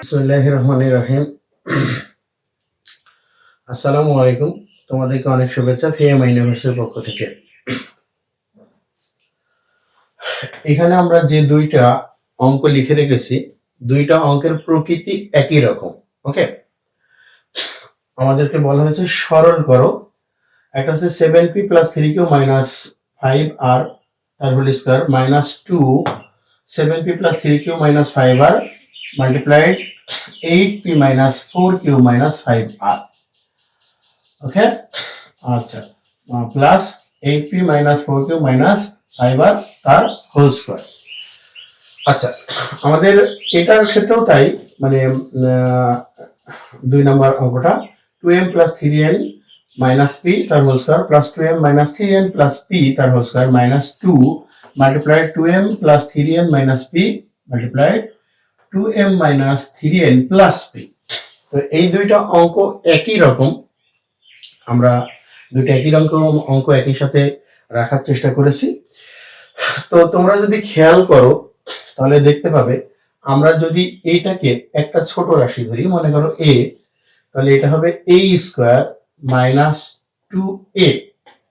বিসমুল্লাহ রহমান রহিম আসসালামু আলাইকুম তোমাদেরকে অনেক শুভেচ্ছা ফিএম ইউনিভার্সিটির পক্ষ থেকে। এখানে আমরা যে দুইটা অঙ্ক লিখে রেখেছি, দুইটা অঙ্কের প্রকৃতি একই রকম, ওকে? আমাদেরকে বলা হয়েছে সরল করো। একটা হচ্ছে seven P plus three Q minus five R, তার whole square minus two. Seven P plus three Q minus five R multiplied 8p minus 4q minus 5r okay আচ্ছা plus 8p minus 4q minus 5r তার whole square আচ্ছা আমাদের এটার ক্ষেত্রেও তাই মানে দুই নম্বর অঙ্কটা 2m plus 3n minus p তার whole square plus 2m minus 3n plus p তার whole square minus 2 multiplied 2m plus 3n minus p multiplied 2m minus 3n plus p তো এই দুইটা অঙ্ক একই রকম। আমরা দুইটা একই রকম অঙ্ক একই সাথে রাখার চেষ্টা করেছি। তো তোমরা যদি খেয়াল করো, তাহলে দেখতে পাবে, আমরা যদি এইটাকে একটা ছোট রাশি ধরি, মনে করো a, তাহলে এটা হবে a square minus two A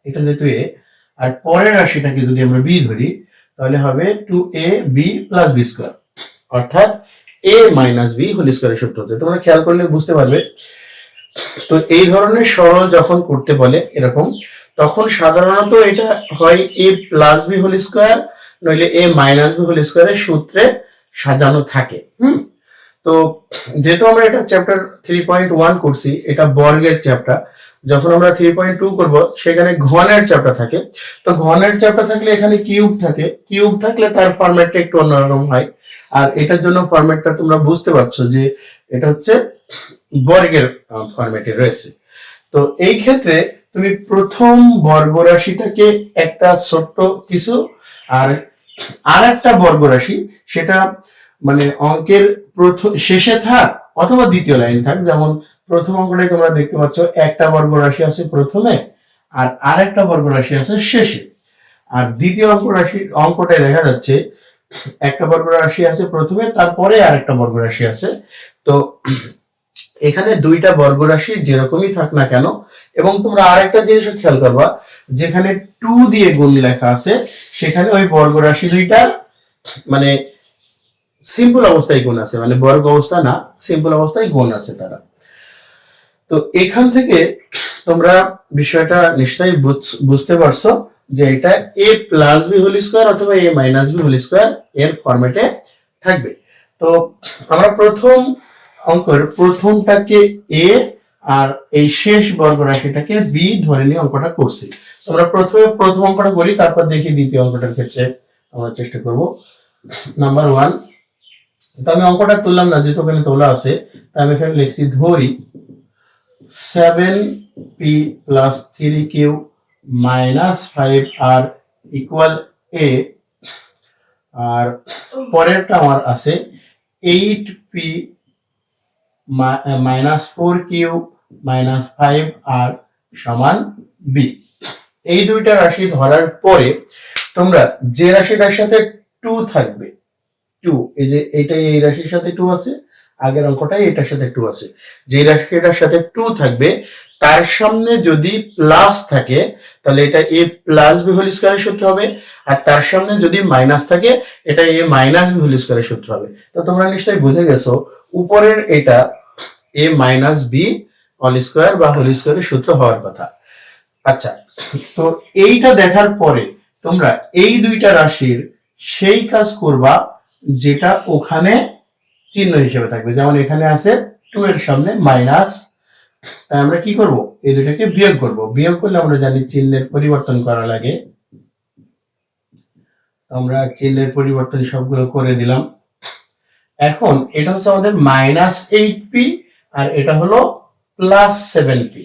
এটা যেহেতু a, আর পরের রাশিটাকে যদি আমরা b ধরি, তাহলে হবে two A B plus B square অর্থাৎ এ মাইনাস বি হোল স্কোয়ারের সূত্র হচ্ছে। তোমরা খেয়াল করলে বুঝতে পারবে। তো এই ধরনের সরল যখন করতে বলে এরকম, তখন সাধারণত এটা হয় A plus B whole square নইলে এ মাইনাস বি হোল স্কোয়ারের সূত্রে সাজানো থাকে। হুম? তো যেহেতু আমরা এটা চ্যাপ্টার থ্রি পয়েন্ট ওয়ান করছি, এটা বর্গের চ্যাপ্টার যখন আমরা থ্রি পয়েন্ট টু করব, সেখানে ঘনের চ্যাপ্টার থাকে। তো ঘনের চ্যাপ্টার থাকলে এখানে কিউব থাকে। কিউব থাকলে তার ফরম্যাটটা একটু অন্যরকম হয়। আর এটার জন্য ফরম্যাটটা তোমরা বুঝতে পারছ যে এটা হচ্ছে বর্গের ফরম্যাটে রয়েছে। তো এই ক্ষেত্রে তুমি প্রথম বর্গ রাশিটাকে একটা ছোট্ট কিছু আর আর একটা বর্গ রাশি সেটা মানে অঙ্কের প্রথম, শেষে থাক অথবা দ্বিতীয় লাইন থাক, যেমন প্রথম অঙ্কটাই তোমরা দেখতে পাচ্ছ, একটা বর্গ রাশি আছে প্রথমে আর আরেকটা বর্গ রাশি আছে শেষে। আর দ্বিতীয় অঙ্ক রাশি অঙ্কটায় দেখা যাচ্ছে একটা বর্গ রাশি আছে প্রথমে, তারপরে আরেকটা বর্গ রাশি আছে। তো এখানে দুইটা বর্গ রাশি যেরকমই থাক না কেন, এবং তোমরা আরেকটা জিনিসও খেয়াল করবা, যেখানে টু দিয়ে গুণ লেখা আছে, সেখানে ওই বর্গ রাশি দুইটা মানে সিম্পল অবস্থায় গুণ আছে মানে বর্গ অবস্থা না সিম্পল অবস্থায় গুণ আছে তারা। তো এখান থেকে তোমরা বিষয়টা নিশ্চয়ই বুঝ- বুঝতে পারছ। যে এটা A plus B whole square অথবা A minus B whole square এর ফরম্যাটে থাকবে। তো আমরা প্রথম অঙ্কের প্রথমটাকে এ আর এই শেষ বর্গ রাশিটাকে বি ধরে নিয়ে অঙ্কটা করছি। আমরা প্রথমে প্রথম অঙ্কটা করি, তারপর দেখি দ্বিতীয় অঙ্কটার ক্ষেত্রে আমরা চেষ্টা করব। নাম্বার ওয়ান তো আমি অঙ্কটা তুললাম না, যেহেতু ওখানে তোলা আছে, তাই আমি এখানে লিখছি ধরি seven P plus three Q minus five R equal A আর পরেরটা আমার আছে eight P minus four Q minus five R সমান বি এই দুইটা রাশি ধরার পরে তোমরা যে রাশিটার সাথে টু থাকবে টু এই যে এইটাই এই রাশির সাথে টু আছে, আগের অঙ্কটাই এটার সাথে টু আছে। যে রাশিটার সাথে টু থাকবে তার সামনে যদি প্লাস থাকে, তাহলে এটা এ প্লাস বি হোল স্কোয়ারের সূত্র হবে। আর তার সামনে যদি মাইনাস থাকে, এটা এ মাইনাস বি হোল স্কোয়ারের সূত্র হবে। তো তোমরা নিশ্চয়ই বুঝে গেছো, উপরের এটা A minus B whole square বা হোল স্কোয়ারের সূত্র হওয়ার কথা। আচ্ছা তো এইটা দেখার পরে তোমরা এই দুইটা রাশির সেই কাজ করবা যেটা ওখানে চিহ্ন হিসেবে থাকবে। যেমন এখানে আছে টু এর সামনে মাইনাস তাই আমরা কি করব? এই দুটাকে বিয়োগ করব। বিয়োগ করলে আমরা জানি চিহ্নের পরিবর্তন করা লাগে আমরা চিহ্নের পরিবর্তন সবগুলো করে দিলাম। এখন এটা হচ্ছে আমাদের মাইনাস এইট পি আর এটা হলো প্লাস সেভেন পি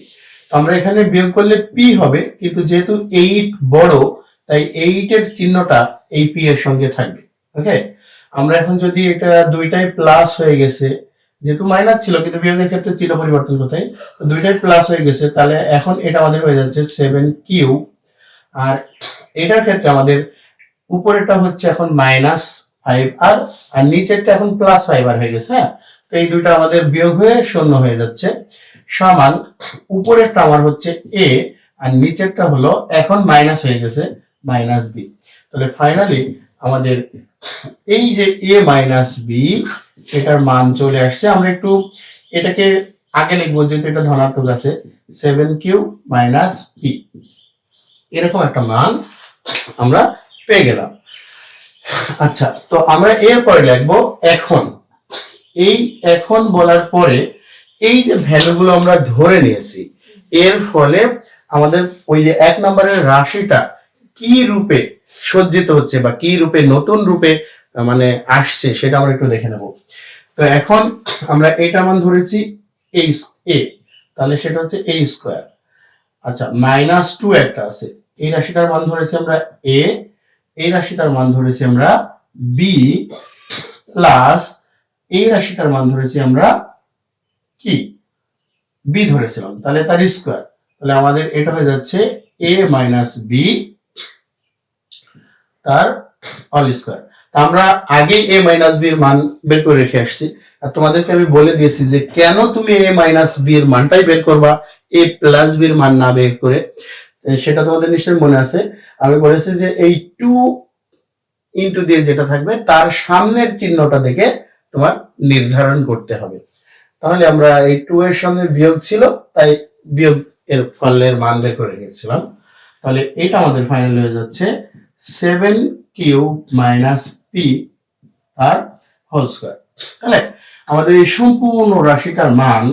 আমরা এখানে বিয়োগ করলে পি হবে, কিন্তু যেহেতু এইট বড়, তাই এইট এর চিহ্নটা এই পি এর সঙ্গে থাকবে। ওকে আমরা এখন যদি এটা দুইটাই প্লাস হয়ে গেছে যেহেতু মাইনাস ছিল, কিন্তু বিয়োগের ক্ষেত্রে চিহ্ন পরিবর্তন কোথায় তো দুইটাই প্লাস হয়ে গেছে, তাহলে এখন এটা আমাদের হয়ে যাচ্ছে সেভেন কিউ আর এটার ক্ষেত্রে আমাদের উপরেরটা হচ্ছে এখন মাইনাস ফাইভ আর আর নিচেরটা এখন প্লাস ফাইভ আর হয়ে গেছে হ্যাঁ? তো এই দুইটা আমাদের বিয়োগ হয়ে শূন্য হয়ে যাচ্ছে। সমান উপরেরটা আমার হচ্ছে এ আর নিচেরটা হলো এখন মাইনাস হয়ে গেছে মাইনাস বি তাহলে ফাইনালি আমাদের এই যে এ মাইনাস বি এটার মান চলে আসছে। আমরা একটু এটাকে আগে লিখব, যেহেতু এটা ধনাত্মক আছে। সেভেন কিউ মাইনাস পি এরকম একটা মান আমরা পেয়ে গেলাম। আচ্ছা তো আমরা এরপরে লিখব এখন। এই এখন বলার পরে এই যে ভ্যালুগুলো আমরা ধরে নিয়েছি, এর ফলে আমাদের ওই যে এক নম্বরের রাশিটা কি রূপে সজ্জিত হচ্ছে বা কি রূপে, নতুন রূপে মানে আসছে, সেটা আমরা একটু দেখে নেব। তো এখন আমরা এটা মান ধরেছি এই এ তাহলে সেটা হচ্ছে এ স্কোয়ার আচ্ছা মাইনাস টু একটা আছে। এই রাশিটার মান ধরেছি আমরা এ এই রাশিটার মান ধরেছি আমরা বি প্লাস এই রাশিটার মান ধরেছি আমরা কি? বি ধরেছিলাম, তাহলে তার স্কোয়ার তাহলে আমাদের এটা হয়ে যাচ্ছে এ মাইনাস বি তার অল স্কোয়ার আমরা আগে এ মাইনাস বি এর মান বের করে রেখে আসছি। আর তোমাদেরকে আমি বলে দিয়েছি যে কেন তুমি এ মাইনাস বি এর মানটাই বের করবা এ প্লাস বি এর মান না বের করে। সেটা তোমাদের নিশ্চয়ই মনে আছে। আমি বলেছি যে এই টু ইন্টু দিয়ে যেটা থাকবে, তার সামনের চিহ্নটা দেখে তোমার নির্ধারণ করতে হবে। তাহলে আমরা এই টু এর সামনে বিয়োগ ছিল, তাই বিয়োগ এর ফলের মান বের করে রেখেছিলাম। তাহলে এটা আমাদের ফাইনাল হয়ে যাচ্ছে seven cube minus P R whole square তাহলে আমাদের এই সম্পূর্ণ রাশিটার মান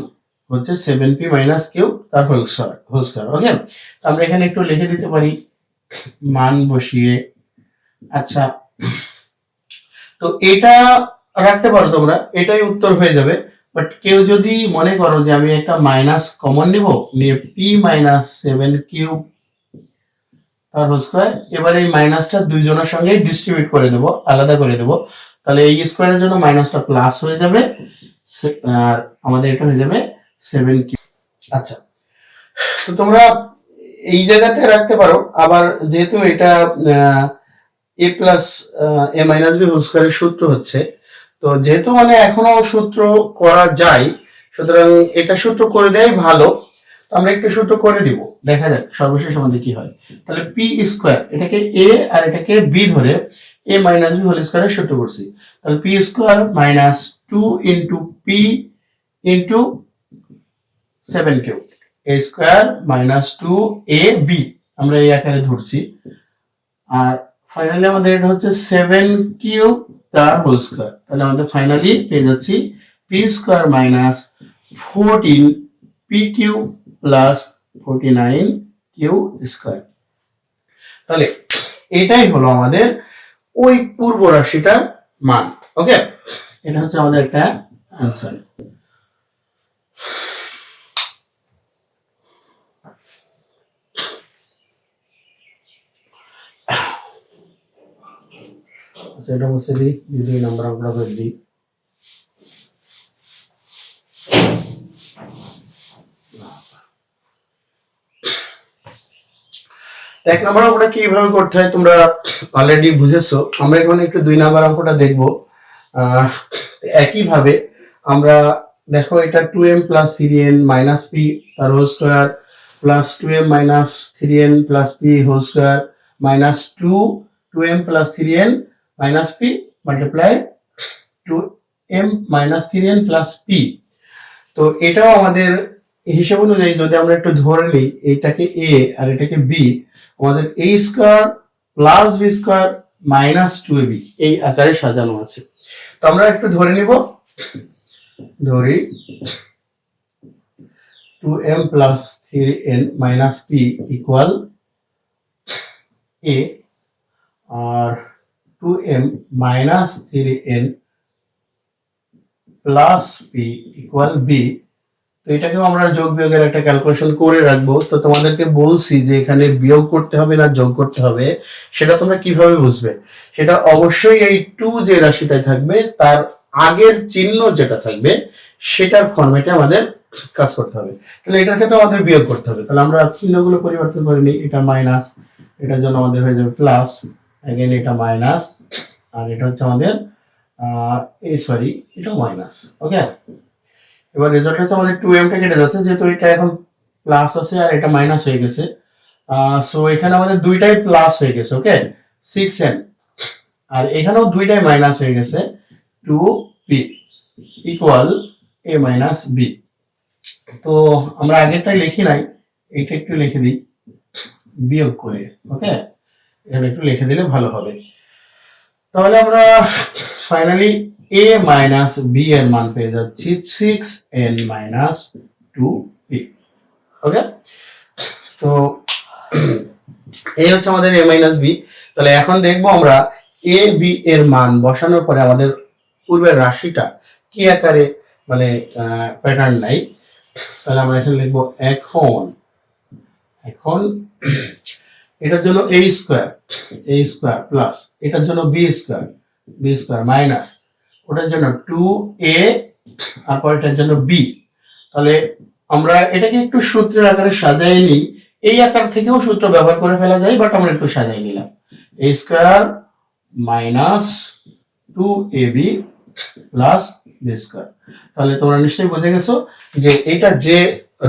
হচ্ছে সেভেন পি মাইনাস কিউব তার whole square whole square okay আমরা এখানে একটু লিখে দিতে পারি, মান বসিয়ে। আচ্ছা তো এটা রাখতে পারো তোমরা, এটাই উত্তর হয়ে যাবে। বাট কেউ যদি মনে করো যে আমি একটা মাইনাস কমন নিব, নিয়ে পি মাইনাস সেভেন কিউব তার স্কোয়ার। এবার এই মাইনাসটা দুইজনের সঙ্গে ডিস্ট্রিবিউট করে দেব, আলাদা করে দেব। তাহলে এই স্কোয়ারের জন্য মাইনাসটা প্লাস হয়ে যাবে আর আমাদের এটা হয়ে যাবে সেভেন কিউব আচ্ছা তো তোমরা এই জায়গাতে রাখতে পারো। আবার যেহেতু এটা A plus A minus B whole স্কোয়ারের সূত্র হচ্ছে, তো যেহেতু মানে এখনও সূত্র করা যায়, সুতরাং এটা সূত্র করে দেয় ভালো। আমরা একটু সূত্র করে দিব। দেখা যাক সর্বশেষ আমাদের কি হয়। তাহলে পি স্কোয়ার এটাকে এ আর এটাকে বি ধরে এ মাইনাস বি হোল স্কোয়ারের সূত্র করছি। তাহলে P square minus two into P into seven Q A square minus two A B আমরা এই আকারে ধরছি। আর ফাইনালি আমাদের এটা হচ্ছে সেভেন কিউব তার হোল স্কোয়ার তাহলে আমাদের ফাইনালি পেয়ে যাচ্ছি P square minus fourteen P Q plus forty nine Q square তাহলে এটাই হলো আমাদের ওই পূর্ব রাশিটার মান ওকে এটা হচ্ছে আমাদের একটা আচ্ছা এটা মুছে দিই দুই নম্বর আমরা দিই। এক নম্বর অঙ্কটা কীভাবে করতে হয় তোমরা অলরেডি বুঝেছ। আমরা এখানে একটু দুই নম্বর অঙ্কটা দেখব। একইভাবে আমরা দেখো এটা two M plus three N minus P তার whole square plus two M minus three N plus P whole square minus two two M plus three N minus P multiply two M minus three N plus P তো এটাও আমাদের হিসাব অনুযায়ী যদি আমরা একটু ধরে নিই এটাকে এ আর এটাকে বি আমাদের A square plus B square minus two B এই আকারে সাজানো আছে। তো আমরা একটু ধরে নিব। ধরি। Two M plus three N minus P equal A R two M minus three N plus P equal B এটাকেও আমরা যোগ বিয়োগের একটা ক্যালকুলেশন করে রাখব। তো তোমাদেরকে বলছি যে এখানে বিয়োগ করতে হবে না যোগ করতে হবে, সেটা তোমরা কীভাবে বুঝবে? সেটা অবশ্যই এই টু যে রাশিটায় থাকবে, তার আগের চিহ্ন যেটা থাকবে, সেটার ফর্মেটে আমাদের কাজ করতে হবে। তাহলে এটার ক্ষেত্রে আমাদের বিয়োগ করতে হবে। তাহলে আমরা চিহ্নগুলো পরিবর্তন করে নিই। এটা মাইনাস এটার জন্য আমাদের হয়ে যাবে প্লাস অ্যাগেন এটা মাইনাস আর এটা হচ্ছে আমাদের এই সরি এটা মাইনাস ওকে এবার রেজাল্ট হচ্ছে আমাদের টু এমটা কেটে যাচ্ছে, যেহেতু এটা এখন প্লাস আছে আর এটা মাইনাস হয়ে গেছে। সো এখানে আমাদের দুইটাই প্লাস হয়ে গেছে ওকে সিক্স এন আর এখানেও দুইটাই মাইনাস হয়ে গেছে two P equal A minus B তো আমরা আগেরটাই লিখি নাই, এটা একটু লিখে দিই। বিয়োগ করে ওকে এখানে একটু লিখে দিলে ভালো হবে। তাহলে আমরা ফাইনালি এ মাইনাস বি এর মান পেয়ে যাচ্ছি six n minus two p okay তো এই হচ্ছে আমাদের এ মাইনাস বি তাহলে এখন দেখব আমরা এ বি এর মান বসানোর পরে আমাদের পূর্বের রাশিটা কি আকারে মানে প্যাটার্ন নাই। তাহলে আমরা এখানে লিখব এখন এখন এটার জন্য a square a square plus এটার জন্য b square b square minus ওটার জন্য টু এ আর পরেরটার জন্য বি তাহলে আমরা এটাকে একটু সূত্রের আকারে সাজাই নিই। এই আকার থেকেও সূত্র ব্যবহার করে ফেলা যায় বাট আমরা একটু সাজাই নিলাম। A square minus two a b plus b square তাহলে তোমরা নিশ্চয়ই বুঝে গেছো যে এটা যে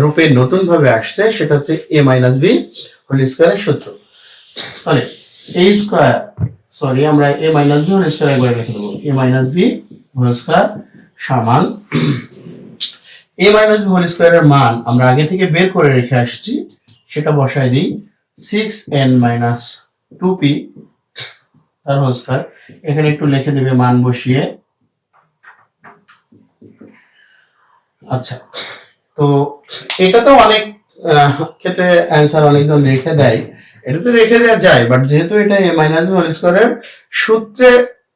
রূপে নতুন ভাবে আসছে, সেটা হচ্ছে এ মাইনাস বি হোল স্কোয়ারের সূত্র। তাহলে এ স্কোয়ার সরি আমরা a minus b whole square একবার লিখে দেবো a minus b whole square সমান এ মাইনাস বি হোল স্কোয়ারের মান আমরা আগে থেকে বের করে রেখে আসছি, সেটা বসাই দিই। Six n minus two p তার হোল স্কোয়ার এখানে একটু লিখে দেবে মান বসিয়ে। আচ্ছা তো এটা তো অনেক ক্ষেত্রে অ্যান্সার অনেকজন রেখে দেয়। এটা তো রেখে দেওয়া যায় বাট যেহেতু এটা এ মাইনাস হোল স্কোয়ারের সূত্রে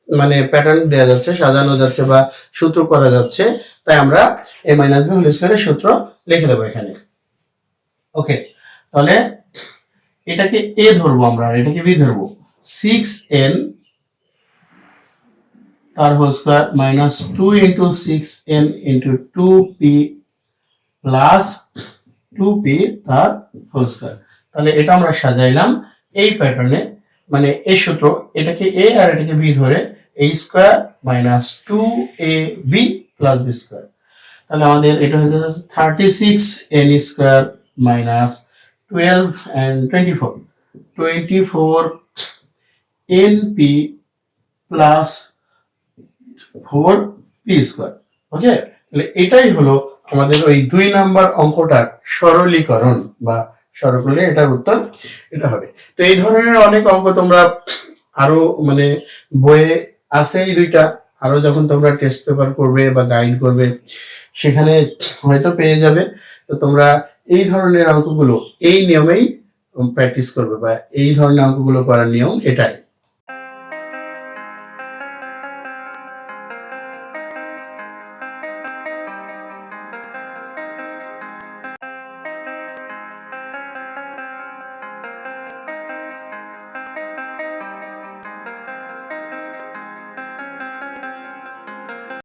মানে প্যাটার্ন দেওয়া যাচ্ছে, সাজানো যাচ্ছে বা সূত্র করা যাচ্ছে, তাই আমরা এ মাইনাস হোল স্কোয়ারের সূত্র লিখে দেবো এখানে। ওকে তাহলে এটাকে এ ধরবো আমরা আর এটাকে বি ধরবো। সিক্স এন তার whole square minus two into six n into two p plus two p তার হোল স্কোয়ার তাহলে এটা আমরা সাজাইলাম, এই প্যাটার্নে মানে এই সূত্র, এটাকে এ আর এটাকে বি ধরে a square minus two a b plus b square তাহলে আমাদের এটা হয়ে যাচ্ছে thirty six n square minus twelve and twenty four twenty four n p plus four p square okay তাহলে এটাই হলো আমাদের ওই দুই নাম্বার অঙ্কটার সরলীকরণ বা সরল করলে এটার উত্তর এটা হবে। তো এই ধরনের অনেক অঙ্ক তোমরা আরও মানে বইয়ে আছে এই দুইটা। আরও যখন তোমরা টেস্ট পেপার করবে বা গাইড করবে, সেখানে হয়তো পেয়ে যাবে। তো তোমরা এই ধরনের অঙ্কগুলো এই নিয়মেই প্র্যাকটিস করবে বা এই ধরনের অঙ্কগুলো করার নিয়ম এটাই।